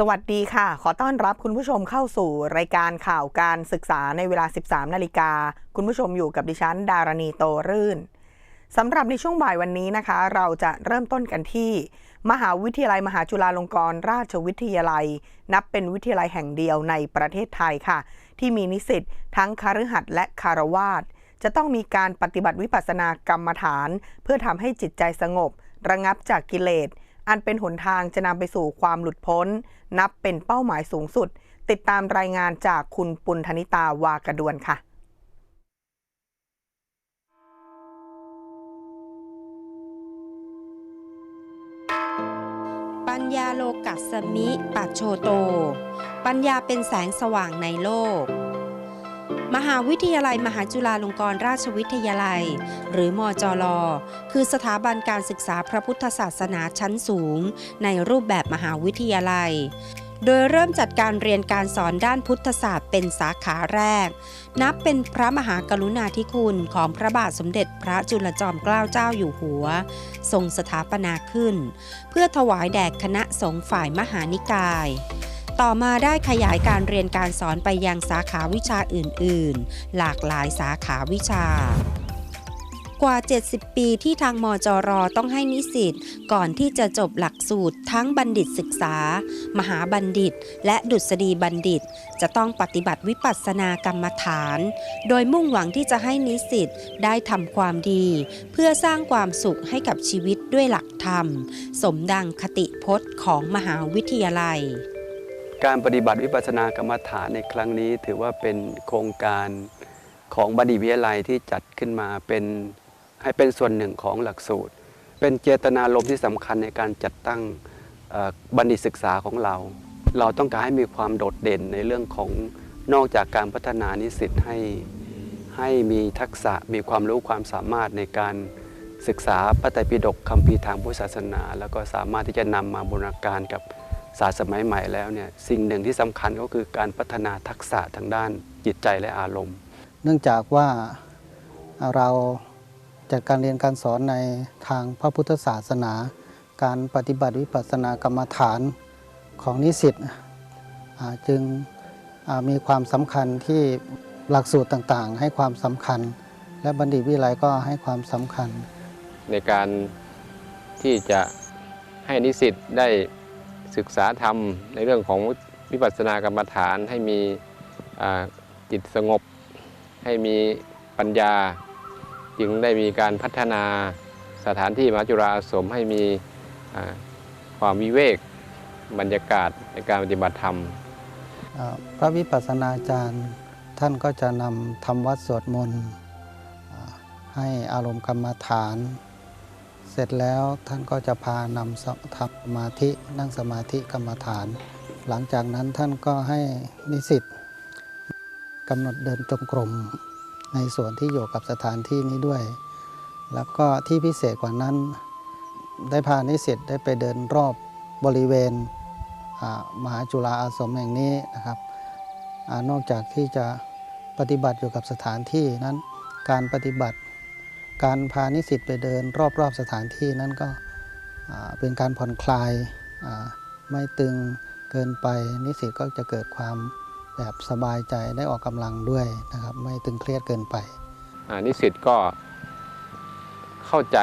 สวัสดีค่ะ ขอต้อนรับคุณผู้ชมเข้าสู่รายการข่าวการศึกษาในเวลา 13 นาฬิกา คุณผู้ชมอยู่กับดิฉัน ดารณีโตรื่นสำหรับในช่วงบ่ายวันนี้นะคะ เราจะเริ่มต้นกันที่ มหาวิทยาลัยมหาจุฬาลงกรณราชวิทยาลัย นับเป็นวิทยาลัยแห่งเดียวในประเทศไทยค่ะ ที่มีนิสิตทั้งคฤหัสถ์และคารวาสจะต้องมีการปฏิบัติวิปัสสนากรรมฐาน เพื่อทำให้จิตใจสงบ ระงับจากกิเลส อันเป็นหนทางจะนำไปสู่ความหลุดพ้น นับเป็นเป้าหมายสูงสุด ติดตามรายงานจากคุณปุณธนิตาวากระดวนค่ะปัญญาโลกัสสมิปัจโชโต ปัญญาเป็นแสงสว่างในโลก มหาวิทยาลัยมหาจุฬาลงกรณราชวิทยาลัย หรือมจลคือสถาบันการศึกษาพระพุทธศาสนาชั้นสูง ในรูปแบบมหาวิทยาลัย โดยเริ่มจัดการเรียนการสอนด้านพุทธศาสตร์เป็นสาขาแรก นับเป็นพระมหากรุณาธิคุณของพระบาทสมเด็จพระจุลจอมเกล้าเจ้าอยู่หัว ทรงสถาปนาขึ้น เพื่อถวายแด่คณะสงฆ์ฝ่ายมหานิกาย ต่อมาได้ขยายการเรียนการสอนไปยังสาขาวิชาอื่น ๆ หลากหลายสาขาวิชากว่า 70 ปีที่ทางมจรต้องให้นิสิตก่อนที่จะจบหลักสูตรทั้งบัณฑิตศึกษา มหาบัณฑิต และดุษฎีบัณฑิต จะต้องปฏิบัติวิปัสสนากรรมฐาน โดยมุ่งหวังที่จะให้นิสิตได้ทำความดี เพื่อสร้างความสุขให้กับชีวิตด้วยหลักธรรม สมดังคติพจน์ของมหาวิทยาลัย การปฏิบัติวิปัสสนากรรมฐานในครั้งนี้ ถือว่าเป็นโครงการของบัณฑิตวิทยาลัยที่จัดขึ้นมาเป็นให้เป็นส่วนหนึ่งของหลักสูตร เป็นเจตนารมณ์ที่สำคัญในการจัดตั้งบัณฑิตศึกษาของเรา เราต้องการให้มีความโดดเด่นในเรื่องของนอกจากการพัฒนานิสิตให้ให้มีทักษะมีความรู้ความสามารถในการศึกษาพระไตรปิฎกคำพีร์ทางพุทธศาสนา แล้วก็สามารถที่จะนำมาบูรณาการกับ ศาสตร์สมัยใหม่แล้วเนี่ยสิ่งหนึ่งที่สำคัญก็คือการพัฒนาทักษะทางด้านจิตใจและอารมณ์ เนื่องจากว่าเราจัดการเรียนการสอนในทางพระพุทธศาสนา การปฏิบัติวิปัสสนากรรมฐานของนิสิตอ่าจึงอ่ามีความสำคัญที่หลักสูตรต่างๆ ให้ความสำคัญ และบัณฑิตวิไลยก็ให้ความสำคัญ ในการที่จะให้นิสิตได้ ศึกษาธรรมในเรื่องของวิปัสสนากรรมฐานให้มีจิตสงบ ให้มีปัญญา จึงได้มีการพัฒนาสถานที่มหาจุฬาสมให้มีความวิเวกบรรยากาศในการปฏิบัติธรรม พระวิปัสสนาจารย์ท่านก็จะนำทำวัดสวดมนต์ให้อารมณ์กรรมฐาน ร็จแล้วท่านก็จะพานำทำสมาธินั่งสมาธิกรรมฐาน หลังจากนั้นท่านก็ให้นิสิตกำหนดเดินจงกรมในส่วนที่อยู่กับสถานที่นี้ด้วย แล้วก็ที่พิเศษกว่านั้น ได้พานิสิตได้ไปเดินรอบบริเวณมหาจุฬาอาสมแห่งนี้นะครับอนอกจากที่จะปฏิบัติอยู่กับสถานที่นั้นการปฏิบัติ การพานิสิตไปเดินรอบๆสถานที่นั้นก็เป็นการผ่อนคลายไม่ตึงเกินไปนิสิตก็จะเกิดความแบบสบายใจได้ออกกำลังด้วยนะครับ ไม่ตึงเครียดเกินไปนิสิตก็เข้าใจ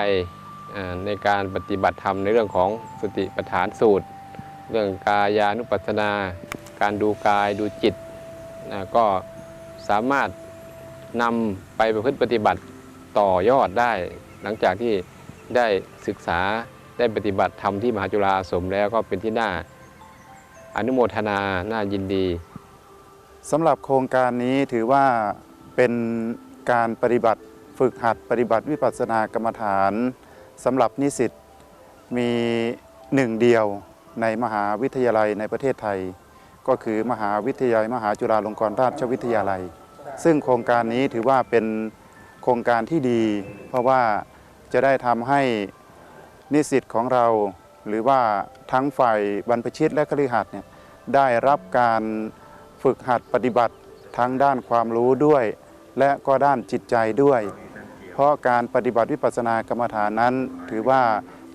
ในการปฏิบัติธรรมในเรื่องของสติปัฏฐานสูตร เรื่องกายานุปัสสนา การดูกายดูจิต ก็สามารถนำไปประพฤติปฏิบัติ ต่อยอดได้ หลังจากที่ได้ศึกษาได้ปฏิบัติธรรมที่มหาจุฬาสมแล้วก็เป็นที่น่าอนุโมทนาน่ายินดีสำหรับโครงการนี้ถือว่าเป็นการปฏิบัติฝึกหัดปฏิบัติวิปัสสนากรรมฐานสำหรับนิสิตมีหนึ่งเดียวในมหาวิทยาลัยในประเทศไทย ก็คือมหาวิทยาลัย มหาจุฬาลงกรณราชวิทยาลัย ซึ่งโครงการนี้ถือว่าเป็น โครงการที่ดี เพราะว่าจะได้ทำให้นิสิตของเรา หรือว่าทั้งฝ่ายบรรพชิตและคฤหัสถ์เนี่ยได้รับการฝึกหัดปฏิบัติทั้งด้านความรู้ด้วย และก็ด้านจิตใจด้วย เพราะการปฏิบัติวิปัสสนากรรมฐานนั้น ถือว่า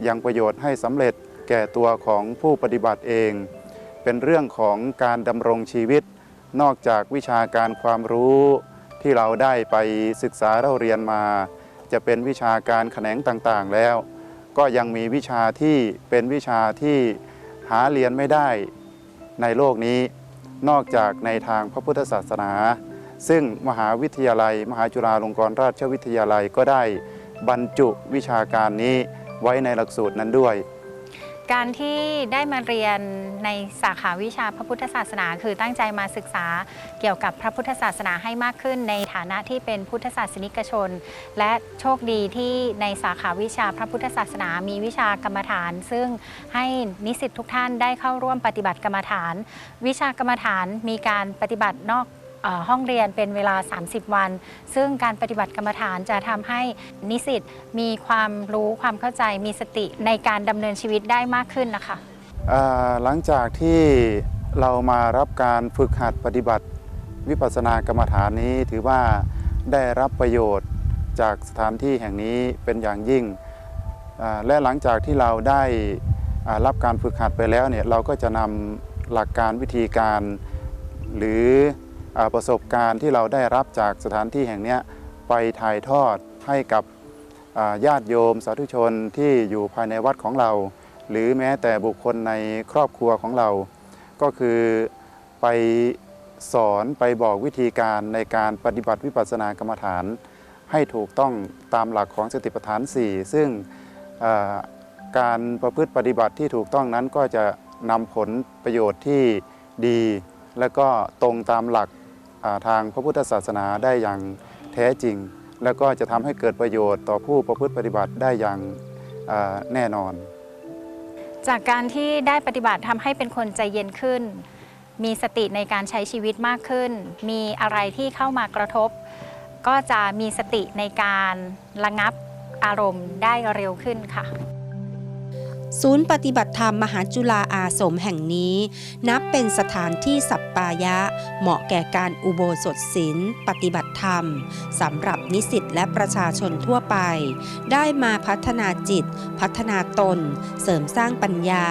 ยังประโยชน์ให้สำเร็จแก่ตัวของผู้ปฏิบัติเอง เป็นเรื่องของการดำรงชีวิต นอกจากวิชาการความรู้ ที่เราได้ไปศึกษาเราเรียนมา จะเป็นวิชาการแขนงต่างๆแล้ว ก็ยังมีวิชาที่เป็นวิชาที่หาเรียนไม่ได้ในโลกนี้ นอกจากในทางพระพุทธศาสนา ซึ่งมหาวิทยาลัย มหาจุฬาลงกรณราชวิทยาลัยก็ได้บรรจุวิชาการนี้ไว้ในหลักสูตรนั้นด้วย การที่ได้มาเรียนในสาขาวิชาพระพุทธศาสนา คือตั้งใจมาศึกษาเกี่ยวกับพระพุทธศาสนาให้มากขึ้น ในฐานะที่เป็นพุทธศาสนิกชน และโชคดีที่ในสาขาวิชาพระพุทธศาสนา มีวิชากรรมฐาน ซึ่งให้นิสิตทุกท่านได้เข้าร่วมปฏิบัติกรรมฐาน วิชากรรมฐานมีการปฏิบัตินอก ห้องเรียนเป็นเวลา 30 วัน ซึ่งการปฏิบัติกรรมฐานจะทำให้นิสิตมีความรู้ความเข้าใจมีสติในการดำเนินชีวิตได้มากขึ้นนะคะหลังจากที่เรามารับการฝึกหัดปฏิบัติวิปัสสนากรรมฐานนี้ถือว่าได้รับประโยชน์จากสถานที่แห่งนี้เป็นอย่างยิ่ง และหลังจากที่เราได้รับการฝึกหัดไปแล้วเนี่ยเราก็จะนำหลักการวิธีการหรือ ประสบการณ์ที่เราได้รับจากสถานที่แห่งนี้ไปถ่ายทอดให้กับญาติโยมสาธุชนที่อยู่ภายในวัดของเรา หรือแม้แต่บุคคลในครอบครัวของเรา ก็คือไปสอนไปบอกวิธีการในการปฏิบัติวิปัสสนากรรมฐาน ให้ถูกต้องตามหลักของสติปัฏฐาน 4 ซึ่งการประพฤติปฏิบัติที่ถูกต้องนั้นก็จะนำผลประโยชน์ที่ดี และก็ตรงตามหลัก ทางพระพุทธศาสนาได้อย่างแท้จริง แล้วก็จะทำให้เกิดประโยชน์ต่อผู้ประพฤติปฏิบัติได้อย่างแน่นอน จากการที่ได้ปฏิบัติทำให้เป็นคนใจเย็นขึ้น มีสติในการใช้ชีวิตมากขึ้น มีอะไรที่เข้ามากระทบ ก็จะมีสติในการระงับอารมณ์ได้เร็วขึ้นค่ะ ศูนย์ปฏิบัติธรรมมหาจุฬาอาสมแห่งนี้ นับเป็นสถานที่สัปปายะ เหมาะแก่การอุโบสถศีลปฏิบัติธรรมสำหรับนิสิตและประชาชนทั่วไป ได้มาพัฒนาจิต พัฒนาตน เสริมสร้างปัญญา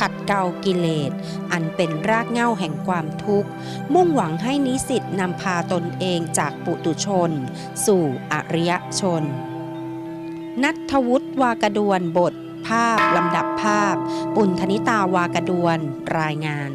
ขัดเกลากิเลส อันเป็นรากเหง้าแห่งความทุกข์ มุ่งหวังให้นิสิตนำพาตนเองจากปุตุชน สู่อริยชนนัทวุฒิวากระดวนบท ภาพ ลำดับภาพ ปุณธนิตาวากระดวน รายงาน